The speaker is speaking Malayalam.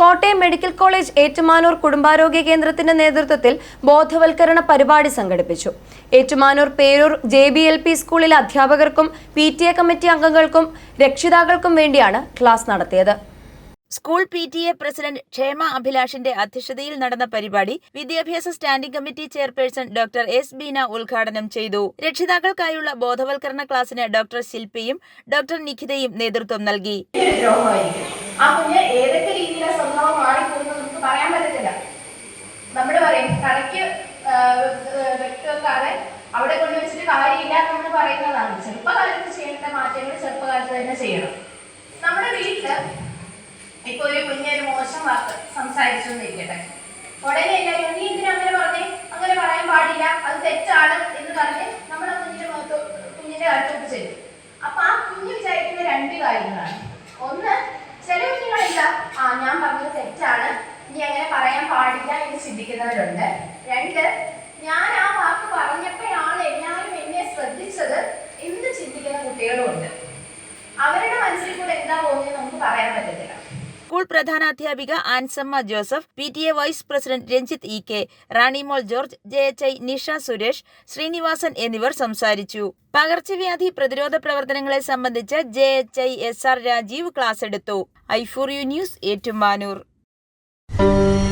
കോട്ടയം മെഡിക്കൽ കോളേജ് ഏറ്റുമാനൂർ കുടുംബാരോഗ്യ കേന്ദ്രത്തിന്റെ നേതൃത്വത്തിൽ ബോധവൽക്കരണ പരിപാടി സംഘടിപ്പിച്ചു. Ettumanoor Peroor J B L P സ്കൂളിലെ അധ്യാപകർക്കും പി ടി എ കമ്മിറ്റി അംഗങ്ങൾക്കും രക്ഷിതാക്കൾക്കും വേണ്ടിയാണ് ക്ലാസ് നടത്തിയത്. School P T A president Kshema അഭിലാഷിന്റെ അധ്യക്ഷതയിൽ നടന്ന പരിപാടി വിദ്യാഭ്യാസ standing committee chairperson doctor S Beena ഉദ്ഘാടനം ചെയ്തു. രക്ഷിതാക്കൾക്കായുള്ള ബോധവൽക്കരണ ക്ലാസ്സിന് ഡോക്ടർ ശില്പിയും ഡോക്ടർ നിഖിതയും നേതൃത്വം നൽകി. ഏതൊക്കെ രീതിയിലെ സ്വഭാവം മാറിപ്പോകുന്നു നമുക്ക് പറയാൻ പറ്റത്തില്ല കടയ്ക്ക് വെക്കാതെ അവിടെ കൊണ്ട് വെച്ചിട്ട് കാര്യമില്ല എന്ന് പറയുന്നതാണ്. ചെറുപ്പകാലത്ത് ചെയ്യേണ്ട മാറ്റങ്ങൾ ചെറുപ്പകാലത്ത് തന്നെ ചെയ്യണം. നമ്മുടെ വീട്ടിൽ ഇപ്പൊ ഒരു കുഞ്ഞൊരു മോശം വാക്ക് സംസാരിച്ചു എന്നിരിക്കട്ടെ ഉടനെ എല്ലാവരും നീ എന്തിനാ അങ്ങനെ പറഞ്ഞേ? അങ്ങനെ പറയാൻ പാടില്ല. അത് തെറ്റാണ് എന്ന് പറഞ്ഞ് നമ്മുടെ കുഞ്ഞിന്റെ മുഖത്ത് കുഞ്ഞിന്റെ അടുത്തോട്ട് ചെല്ലും. അപ്പൊ ആ കുഞ്ഞ് വിചാരിക്കുന്ന രണ്ട് കാര്യങ്ങളാണ്. ഒന്ന് ചില കുഞ്ഞുങ്ങളില്ല. ആ ഞാൻ പറഞ്ഞത് തെറ്റാണ്. ഇനി അങ്ങനെ പറയാൻ പാടില്ല എന്ന് ചിന്തിക്കുന്നവരുണ്ട്. രണ്ട് ഞാൻ ആ വാക്ക് പറഞ്ഞപ്പോഴാണ് എല്ലാവരും എന്നെ ശ്രദ്ധിച്ചത് എന്ന് ചിന്തിക്കുന്ന കുട്ടികളും ഉണ്ട് അവരുടെ മനസ്സിൽ കൂടെ എന്താ പോകുന്നത് നമുക്ക് പറയാൻ പറ്റത്തില്ല. School പ്രധാനാധ്യാപിക Ansamma Joseph P T A vice president Ranjith E K Ranimol George J H I Nisha Suresh Sreenivasan എന്നിവർ സംസാരിച്ചു. പകർച്ചവ്യാധി പ്രതിരോധ പ്രവർത്തനങ്ങളെ സംബന്ധിച്ച് J H I S R Rajeev class എടുത്തു. ഐഫോർ യു ന്യൂസ് ഏറ്റുമാനൂർ. Música